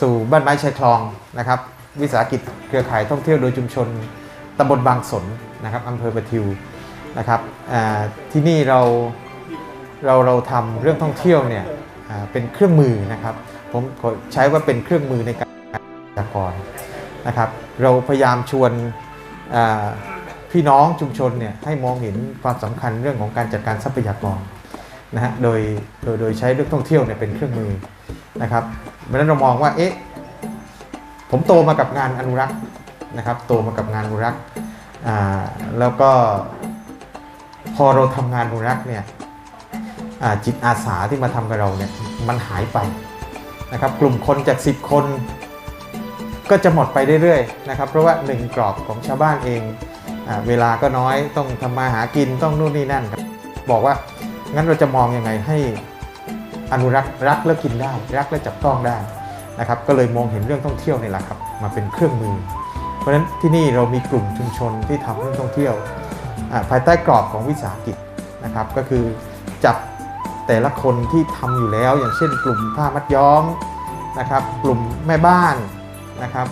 สู่บ้านไม้ชายคลองนะครับวิสาหกิจเครือข่ายท่องเที่ยวโดยชุมชนตำบลบางสนนะครับอำเภอประทิวนะครับที่นี่เราเราเราทำเรื่องท่องเที่ยวเนี่ยเป็นเครื่องมือนะครับผมใช้ว่าเป็นเครื่องมือในการจักรนะครับเราพยายามชวนพี่น้องชุมชนเนี่ยให้มองเห็นความสำคัญเรื่องของการจัดการทรัพยากรนะฮะโดยโดยโดยใช้เรื่องท่องเที่ยวเนี่ยเป็นเครื่องมือ นะครับเพราะฉะนั้นเรามองว่าเอ๊ะผมโตมากับงานอนุรักษ์นะครับ โตมากับงานอนุรักษ์แล้วก็พอเราทำงานอนุรักษ์เนี่ยจิตอาสาที่มาทำกับเราเนี่ยมันหายไปนะครับ กลุ่มคนจาก 10 คนก็จะหมดไปเรื่อยๆนะครับ เพราะว่าหนึ่งกรอบของชาวบ้านเองอเวลาก็น้อยต้องทำมาหากินต้องนู่นนี่นั่นครับบอกว่างั้นเราจะมองยังไงให้ อนุรักษ์รักและกินได้ รักและจับต้องได้นะครับก็เลยมองเห็นเรื่องท่องเที่ยวนี่แหละครับมาเป็นเครื่องมือ เพราะฉะนั้นที่นี่เรามีกลุ่มชุมชนที่ทำเรื่องท่องเที่ยวภายใต้กรอบของวิสาหกิจนะครับก็คือจับแต่ละคนที่ทำอยู่แล้ว อย่างเช่น กลุ่มผ้ามัดย้อมนะครับกลุ่มแม่บ้านนะครับ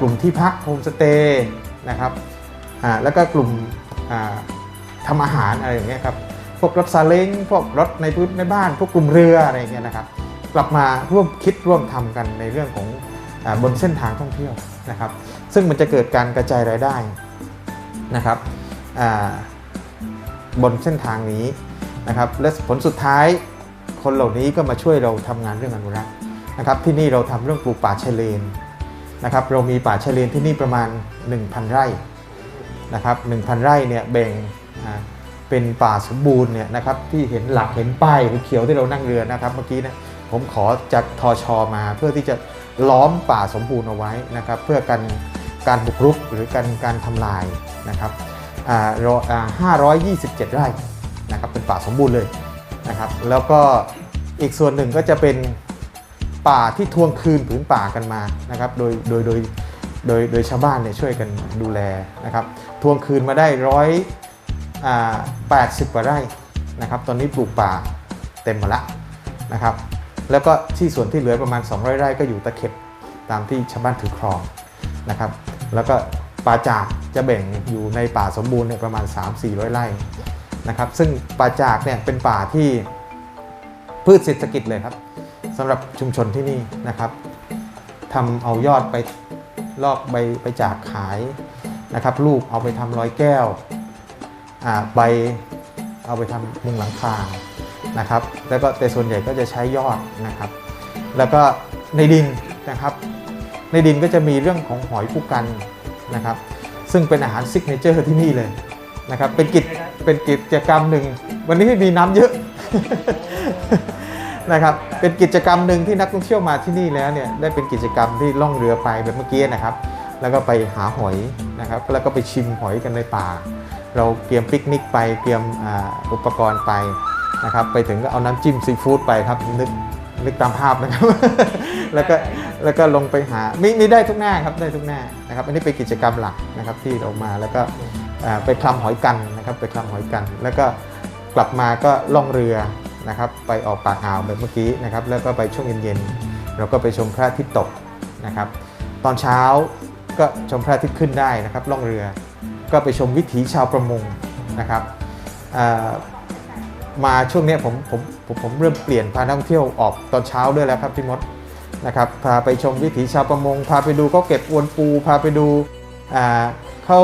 กลุ่มที่พักโฮมสเตย์นะครับแล้วก็กลุ่มอ่าทำอาหารอะไรอย่างเงี้ยครับ พวกรถซาเล้งพวกรถในพื้นในบ้าน พวกกลุ่มเรืออะไรเงี้ยนะครับ กลับมาร่วมคิดร่วมทำกันในเรื่องของอบนเส้นทางท่องเที่ยวนะครับ ซึ่งมันจะเกิดการกระจายรายได้นะครับบนเส้นทางนี้นะครับและผลสุดท้ายคนเหล่านี้ก็มาช่วยเราทำงานเรื่องอนุรักษ์นะครับที่นี่เราทำเรื่องปลูกป่าชายเลนนะครับเรามีป่าชายเลนที่นี่ประมาณ 1,000 ไร่นะครับ1,000 ไร่เนี่ยแบ่ง เป็นป่าสมบูรณ์เนี่ยนะครับที่เห็นหลักเห็นป้ายเขียวที่เรานั่งเรือนะครับ เมื่อกี้นะผมขอจากทอชอมาเพื่อที่จะล้อมป่าสมบูรณ์เอาไว้นะครับเพื่อกันการบุกรุกหรือการการทำลายนะครับอ่าเราอ่า527 ไร่นะครับเป็นป่าสมบูรณ์เลยนะครับแล้วก็อีกส่วนหนึ่งก็จะเป็นป่าที่ทวงคืนผืนป่ากันมานะครับโดยโดยโดยโดยโดยชาวบ้านเนี่ยช่วยกันดูแลนะครับทวงคืนมาได้ร้อย แปดสิบกว่าไร่นะครับตอนนี้ปลูกป่าเต็มหมดละนะครับแล้วก็ที่ส่วนที่เหลือประมาณ 200 ไร่ก็อยู่ตะเข็บตามที่ชาวบ้านถือครองนะครับแล้วก็ป่าจากจะแบ่งอยู่ในป่าสมบูรณ์เนี่ยประมาณ 3-400 ไร่นะครับซึ่งป่าจากเนี่ยเป็นป่าที่พืชเศรษฐกิจเลยครับสำหรับชุมชนที่นี่นะครับทำเอายอดไปลอกใบไปจากขายนะครับลูกเอาไปทำร้อยแก้ว ใบเอาไปทำมุงหลังคานะครับ แล้วก็แต่ส่วนใหญ่ก็จะใช้ยอดนะครับ แล้วก็ในดินนะครับ ในดินก็จะมีเรื่องของหอยผู้กันนะครับ ซึ่งเป็นอาหารซิกเนเจอร์ที่นี่เลยนะครับ เป็นกิจเป็นกิจกรรมหนึ่ง วันนี้ม่มีน้ำเยอะนะครับ เป็นกิจกรรมหนึ่งที่นักท่องเที่ยวมาที่นี่แล้วเนี่ยได้เป็นกิจกรรมที่ล่องเรือไปแบบเมื่อกี้นะครับ แล้วก็ไปหาหอยนะครับ แล้วก็ไปชิมหอยกันในป่า เราเตรียมปิกนิกไปเตรียมอ,อุปกรณ์ไปนะครับ ไปถึงก็เอาน้ำจิ้มซีฟู้ดไปครับนึกนึกตามภาพนะครับ แล้วก็แล้วก็ลงไปหามีมีได้ทุกหน้าครับได้ทุกหน้านะครับ อันนี้เป็นกิจกรรมหลักนะครับที่เรามาแล้วก็ไปคลำหอยกันนะครับ ไปคลำหอยกัน แล้วก็กลับมาก็ล่องเรือนะครับไปออกปากอ่าวแบบเมื่อกี้นะครับ แล้วก็ไปช่วงเย็นๆเราก็ไปชมพระอาทิตย์ตกนะครับ ตอนเช้า ก็ชมพระอาทิตย์ขึ้นได้นะครับล่องเรือก็ไปชมวิถีชาวประมงนะครับมาช่วงนี้ผมผมผมผมเริ่มเปลี่ยนพานักท่องเที่ยวออกตอนเช้าด้วยแล้วครับพี่มดนะครับพาไปชมวิถีชาวประมง พาไปดูเขาเก็บอวนปู พาไปดูเขา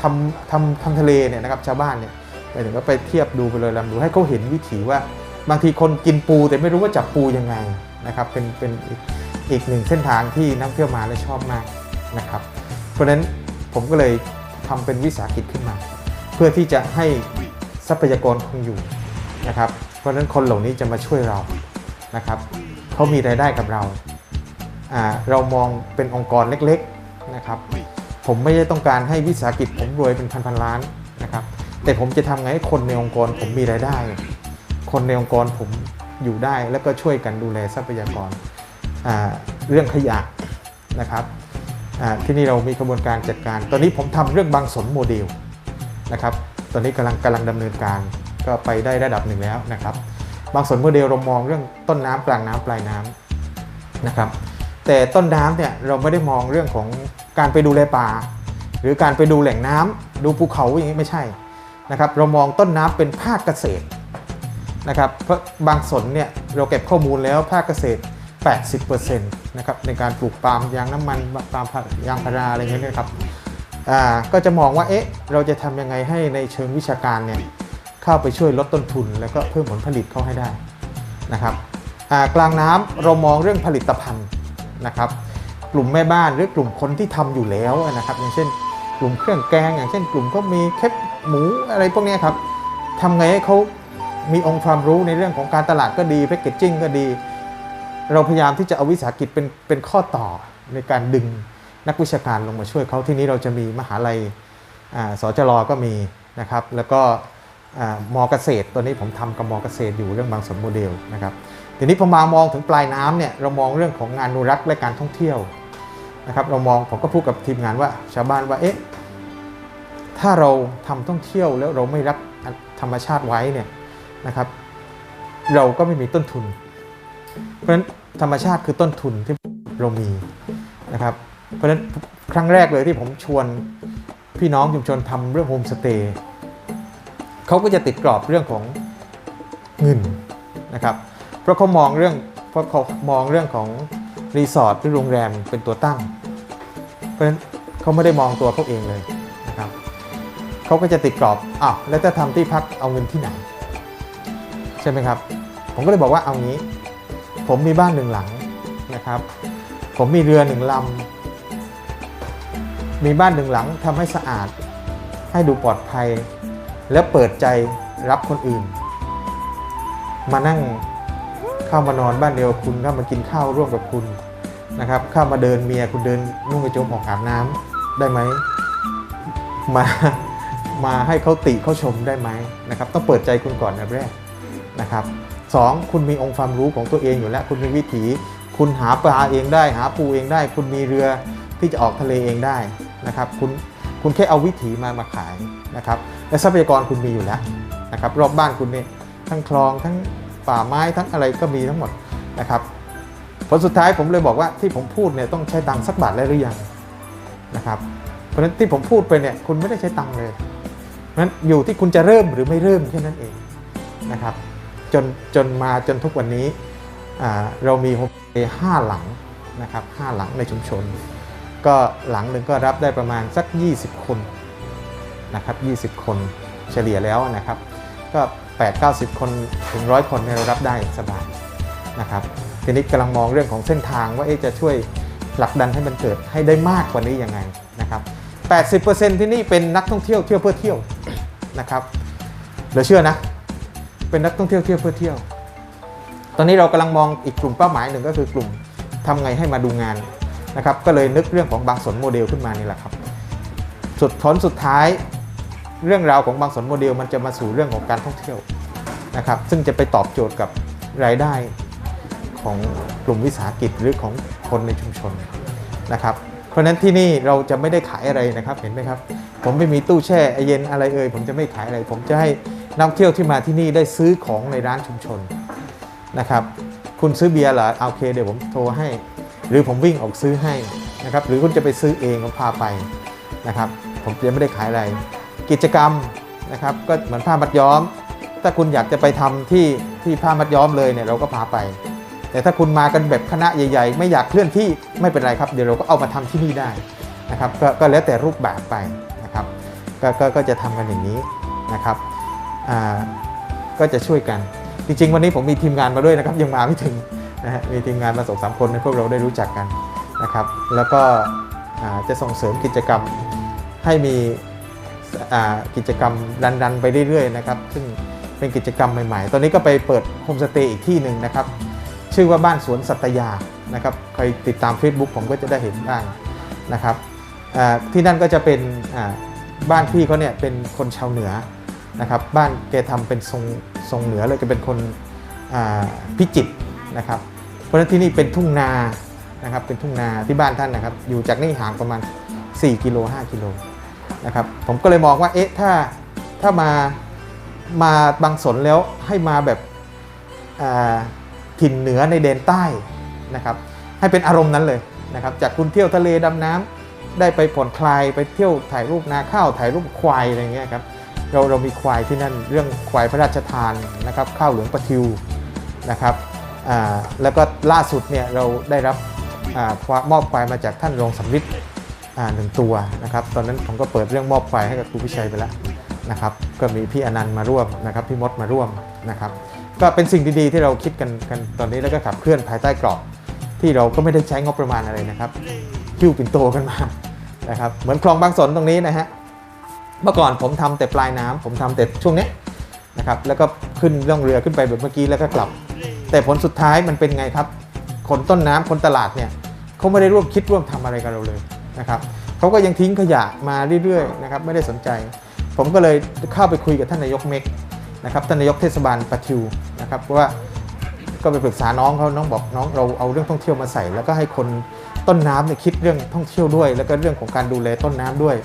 ทำทำทำทะเลเนี่ยนะครับชาวบ้านเนี่ยไปถึงก็ไปเทียบดูไปเลยลำดูให้เขาเห็นวิถีว่าบางทีคนกินปูแต่ไม่รู้ว่าจับปูยังไงนะครับเป็นเป็น อีกหนึ่งเส้นทางที่นักท่องเที่ยวมาและชอบมากนะครับ เพราะฉะนั้นผมก็เลยทำเป็นวิสาหกิจขึ้นมา เพื่อที่จะให้ทรัพยากรคงอยู่นะครับ เพราะฉะนั้นคนเหล่านี้จะมาช่วยเรานะครับเขามีรายได้กับเราอ่าเรามองเป็นองค์กรเล็กๆนะครับผมไม่ได้ต้องการให้วิสาหกิจผมรวยเป็นพันๆล้านนะครับ แต่ผมจะทำไงให้คนในองค์กรผมมีรายได้ คนในองค์กรผมอยู่ได้แล้วก็ช่วยกันดูแลทรัพยากร เรื่องขยะนะครับที่นี่เรามีกระบวนการจัดการ ตอนนี้ผมทำเรื่องบางสนโมเดลนะครับ ตอนนี้กำลังกำลังดำเนินการก็ไปได้ระดับหนึ่งแล้วนะครับ บางสนโมเดลเรามองเรื่องต้นน้ำกลางน้ำปลายน้ำนะครับ แต่ต้นน้ำเนี่ยเราไม่ได้มองเรื่องของการไปดูแลป่า หรือการไปดูแหล่งน้ำดูภูเขาอย่างนี้ไม่ใช่นะครับ เรามองต้นน้ำเป็นภาคเกษตรนะครับ เพราะบางสนเนี่ยเราเก็บข้อมูลแล้วภาคเกษตร 80%นะครับในการปลูกปาล์มยางน้ำมันปาล์มยางพาราอะไรเงี้ยนะครับอ่าก็จะมองว่าเอ๊ะเราจะทำยังไงให้ในเชิงวิชาการเนี่ยเข้าไปช่วยลดต้นทุน แล้วก็เพิ่มผลผลิตเข้าให้ได้นะครับอ่ากลางน้ำเรามองเรื่องผลิตภัณฑ์นะครับกลุ่มแม่บ้านหรือกลุ่มคนที่ทำอยู่แล้วนะครับอย่างเช่น กลุ่มเครื่องแกง อย่างเช่น กลุ่มก็มีแคบหมูอะไรพวกนี้ครับทำไงให้เขามีองค์ความรู้ในเรื่องของการตลาดก็ดีแพคเกจจิ้งก็ดี เราพยายามที่จะเอาวิสาหกิจเป็นเป็นข้อต่อในการดึงนักวิชาการลงมาช่วยเขาที่นี้เราจะมีมหาลัยสจรก็มีนะครับ แล้วก็มอเกษตรตัวนี้ผมทำกับมอเกษตรอยู่เรื่องบางสนโมเดลนะครับทีนี้พอมามองถึงปลายน้ำเนี่ยเรามองเรื่องของงานอนุรักษ์และการท่องเที่ยวนะครับ เรามองผมก็พูดกับทีมงานว่าชาวบ้านว่าเอ๊ะถ้าเราทำท่องเที่ยวแล้วเราไม่รักธรรมชาติไว้เนี่ยนะครับ เราก็ไม่มีต้นทุน ราะฉะนั้นธรรมชาติคือต้นทุนที่เรามีนะครับ เพราะฉะนั้นครั้งแรกเลยที่ผมชวนพี่น้องชุมชนทำเรื่องโฮมสเตย์เขาก็จะติดกรอบเรื่องของเงินนะครับ เพราะเขามองเรื่องเพราะเขามองเรื่องของรีสอร์ทหรือโรงแรมเป็นตัวตั้ง เพราะฉะนั้นเขาไม่ได้มองตัวเขาเองเลยนะครับเขาก็จะติดกรอบอ้าวแล้วจะทำที่พักเอาเงินที่ไหน ใช่ไหมครับ ผมก็เลยบอกว่าเอางี้ ผมมีบ้านหนึ่งหลังนะครับ ผมมีเรือหนึ่งลำ มีบ้านหนึ่งหลังทำให้สะอาด ให้ดูปลอดภัย แล้วเปิดใจรับคนอื่น มานั่งเข้ามานอนบ้านเดียวคุณเข้ามากินข้าวร่วมกับคุณนะครับ เข้ามาเดินเมียคุณเดินนุ่งกระโจมออกอาบน้ำได้ไหมมามาให้เขาติเขาชมได้ไหมนะครับ ต้องเปิดใจคุณก่อนนะแรกนะครับ สองคุณมีองค์ความรู้ของตัวเองอยู่แล้ว คุณมีวิถี คุณหาปลาเองได้ หาปูเองได้ คุณมีเรือที่จะออกทะเลเองได้นะครับคุณคุณแค่เอาวิถีมามาขายนะครับและทรัพยากรคุณมีอยู่แล้วนะครับรอบบ้านคุณเนี่ยทั้งคลองทั้งป่าไม้ทั้งอะไรก็มีทั้งหมดนะครับผลสุดท้ายผมเลยบอกว่าที่ผมพูดเนี่ยต้องใช้ตังค์สักบาทได้หรือยังนะครับเพราะฉะนั้นที่ผมพูดไปเนี่ยคุณไม่ได้ใช้ตังค์เลยเพราะฉะนั้นอยู่ที่คุณจะเริ่มหรือไม่เริ่มแค่นั้นเองนะครับ จนจนมาจนทุกวันนี้เรามีโฮมสเตย์ห้าหลังนะครับห้าหลังในชุมชน ก็หลังหนึ่งก็รับได้ประมาณสัก 20 คนนะครับ20 คนเฉลี่ยแล้วนะครับ ก็ 8 90 คนถึงร้อยคนเนี่ยเรารับได้สบายนะครับทีนี้กำลังมองเรื่องของเส้นทางว่าจะช่วยผลักดันให้มันเกิดให้ได้มากกว่านี้ยังไงนะครับ80%ที่นี่เป็นนักท่องเที่ยวเที่ยวเพื่อเที่ยวนะครับเหลือเชื่อนะ เป็นนักท่องเที่ยวเที่ยวเพื่อเที่ยว ตอนนี้เรากำลังมองอีกกลุ่มเป้าหมายหนึ่งก็คือกลุ่มทำไงให้มาดูงานนะครับก็เลยนึกเรื่องของบางสนโมเดลขึ้นมานี่แหละครับ สุดผลสุดท้าย เรื่องราวของบางสนโมเดล มันจะมาสู่เรื่องของการท่องเที่ยวนะครับซึ่งจะไปตอบโจทย์กับรายได้ของกลุ่มวิสาหกิจหรือของคนในชุมชนนะครับ เพราะฉะนั้นที่นี่เราจะไม่ได้ขายอะไรนะครับเห็นไหมครับ ผมไม่มีตู้แช่เย็นอะไรเอ่ยผมจะไม่ขายอะไร ผมจะให้ นักท่องเที่ยวที่มาที่นี่ได้ซื้อของในร้านชุมชนนะครับ คุณซื้อเบียร์เหรอเอาโอเคเดี๋ยวผมโทรให้ หรือผมวิ่งออกซื้อให้นะครับ หรือคุณจะไปซื้อเองผมพาไปนะครับ ผมจะไม่ได้ขายอะไร กิจกรรมนะครับ ก็เหมือนผ้ามัดย้อม ถ้าคุณอยากจะไปทำที่ที่ผ้ามัดย้อมเลยเนี่ยเราก็พาไป แต่ถ้าคุณมากันแบบคณะใหญ่ ๆ ไม่อยากเคลื่อนที่ไม่เป็นไรครับ เดี๋ยวเราก็เอามาทำที่นี่ได้นะครับกก็แล้วแต่รูปแบบไปนะครับกกก็จะทำกันอย่างนี้นะครับ ก็จะช่วยกัน จริง ๆ วันนี้ผมมีทีมงานมาด้วยนะครับยังมาไม่ถึงนะฮะมีทีมงานมาสองสามคนให้พวกเราได้รู้จักกันนะครับแล้วก็จะส่งเสริมกิจกรรมให้มีกิจกรรมรันๆ ไปเรื่อยๆนะครับซึ่งเป็นกิจกรรมใหม่ๆ ตอนนี้ก็ไปเปิดโฮมสเตย์อีกที่หนึ่งนะครับ ชื่อว่าบ้านสวนสัตยานะครับใครติดตาม Facebook ผมก็จะได้เห็นบ้างนะครับที่นั่นก็จะเป็นบ้านพี่เขาเนี่ยเป็นคนชาวเหนือ นะครับบ้านแกทำเป็นทรงทรงเหนือเลยแกเป็นคนพิจิตนะครับ เพราะฉะนั้นที่นี่เป็นทุ่งนานะครับเป็นทุ่งนาที่บ้านท่านนะครับ อยู่จากนี่ห่างประมาณ 4กิโล5กิโลนะครับผมก็เลยมองว่าเอ๊ะถ้าถ้ามามาบางสนแล้วให้มาแบบถิ่นเหนือในแดนใต้นะครับให้เป็นอารมณ์นั้นเลยนะครับจากคุณเที่ยวทะเลดำน้ำได้ไปผ่อนคลายไปเที่ยวถ่ายรูปนาข้าวถ่ายรูปควายอะไรเงี้ยครับ เราเรามีควายที่นั่นเรื่องควายพระราชทานนะครับข้าวเหลืองปะทิวนะครับแล้วก็ล่าสุดเนี่ยเราได้รับอมอบควายมาจากท่านรองสำริดหนึ่งตัวนะครับตอนนั้นผมก็เปิดเรื่องมอบควายให้กับครูพิชัยไปแล้วนะครับก็มีพี่อนันต์มาร่วมนะครับพี่มดมาร่วมนะครับก็เป็นสิ่งดีๆที่เราคิดกันกันตอนนี้แล้วก็ขับเคลื่อนภายใต้กรอบ ที่เราก็ไม่ได้ใช้งบประมาณอะไรนะครับคิ้วปิ่นโตกันมานะครับเหมือนคลองบางสนตรงนี้นะฮะ เมื่อก่อนผมทำแต่ปลายน้ำผมทำแต่ช่วงนี้นะครับแล้วก็ขึ้นล่องเรือขึ้นไปแบบเมื่อกี้แล้วก็กลับ แต่ผลสุดท้ายมันเป็นไงครับคนต้นน้ำคนตลาดเนี่ยเขาไม่ได้ร่วมคิดร่วมทำอะไรกับเราเลยนะครับเขาก็ยังทิ้งขยะมาเรื่อยๆนะครับไม่ได้สนใจ ผมก็เลยเข้าไปคุยกับท่านนายกเม็กนะครับท่านนายกเทศบาลปะทิวนะครับว่าก็ไปปรึกษาน้องเขาน้องบอกน้องเราเอาเรื่องท่องเที่ยวมาใส่ แล้วก็ให้คนต้นน้ำเนี่ยคิดเรื่องท่องเที่ยวด้วย แล้วก็เรื่องของการดูแลต้นน้ำด้วย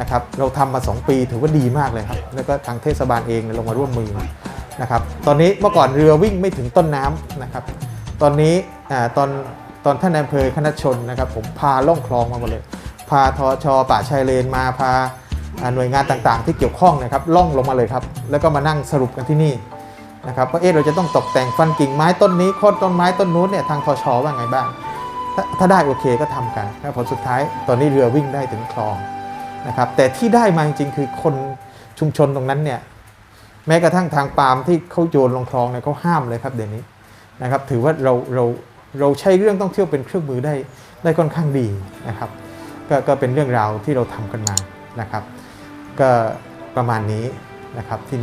นะครับเราทำมา 2 ปีถือว่าดีมากเลยครับ แล้วก็ทางเทศบาลเองลงมาร่วมมือนะครับตอนนี้เมื่อก่อนเรือวิ่งไม่ถึงต้นน้ำนะครับ ตอนนี้ตอนตอนท่านนายอำเภอคณะชนนะครับ ผมพาล่องคลองมาหมดเลย พาทอชอป่าชายเลนมาพาหน่วยงานต่างๆ ที่เกี่ยวข้องนะครับล่องลงมาเลยครับ แล้วก็มานั่งสรุปกันที่นี่นะครับว่าเอ๊ะเราจะต้องตกแต่งฟันกิ่งไม้ต้นนี้โค่นต้นไม้ต้นนู้นเนี่ยทางทชว่าไงบ้างถ้าถ้าได้โอเคก็ทำกันแล้วผลสุดท้ายตอนนี้เรือวิ่งได้ถึงคลอง นะครับแต่ที่ได้มาจริงๆคือคนชุมชนตรงนั้นเนี่ยแม้กระทั่งทางปาล์มที่เขาโยนลงคลองเนี่ยเขาห้ามเลยครับเดี๋ยวนี้นะครับถือว่าเราเราเราใช้เรื่องต้องเที่ยวเป็นเครื่องมือได้ได้ค่อนข้างดีนะครับก็ก็เป็นเรื่องราวที่เราทำกันมานะครับ ก็ประมาณนี้นะครับที่นี้